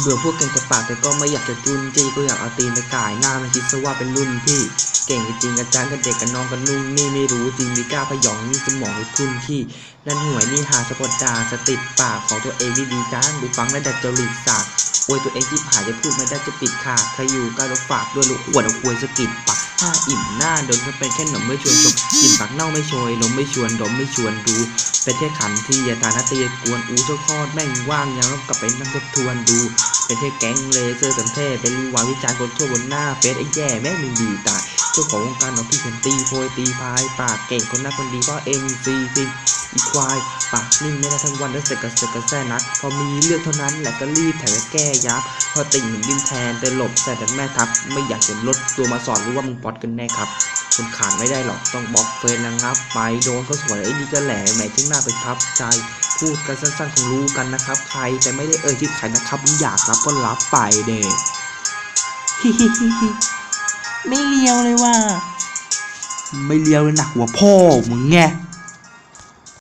เบื่อพวกเก่งแต่ปากแต่ก็ไม่อยากจะจุนจี้ก็อยากเอาตีนไปก่ายหน้ามันคิดซะว่าเป็นรุ่นพี่ เก่งจริงกันจ้างกันเด็กกันน้องกันนุ่งนี่ไม่รู้จริงมีกล้าพยองนี่สมองหรือทุนขี้นั่นหวยนี่หาสะกดดาสติดปากของตัวเองนี่ดีจ้างดูฟังและดัดจริตศาสตร์อวยตัวเองที่ผ่านจะพูดไม่ได้จะปิดขาดใครอยู่ใกล้เราฝากด้วยลูกอวดเอาควยสะกิดป ถ้าอิ่มหน้าโดนก็เป็นแค่หนมไม่ชวนชมกินปากเน่าไม่ชวยลมไม่ชวนดมไม่ชวนดูเป็นแค่ขันที่ยาทานนาตีกวนอูเจ้าคอดแม่งว่างยังกลับไปนั่งทบทวนดู เป็นแค่แก๊งเลเซอร์สันเท่เป็นรีวาวิจารณ์คนทั่วบนหน้าเฟซไอ้แย่แม่งมึงดีตาย เจ้าของวงการเอาพี่เขียนตีโพยตีพาย ปากเก่งคนหน้าคนดีก็เอ็มซีพิงอีควาย ปากนิ่งไม่ได้ทั้งวันแล้วเสกกระเสกกระแซ่นัก พอมีเรื่องเท่านั้นแหละก็รีบแถวแก้ยับ พอติ่งหนึ่งดินแทนแต่หลบแต่แต่แม่ทัพไม่อยากจะลดตัวมาสอนรู้ว่ามึงปอตกันแน่ครับคนขาดไม่ได้หรอกต้องบล็อกเฟซระงับ ไปโดนก็สวยไอ้นี่ก็แหล่แหมถึงหน้าไปทับใจ พูดกันสั้นๆคงรู้กันนะครับ ใครแต่ไม่ได้เอ่ยชื่อใครนะครับอยากรับก็รับไปเด็กฮิฮิฮิฮิ ไม่เลียวเลยว่ะ ไม่เลียวเลยหนักหัวพ่อมึงไง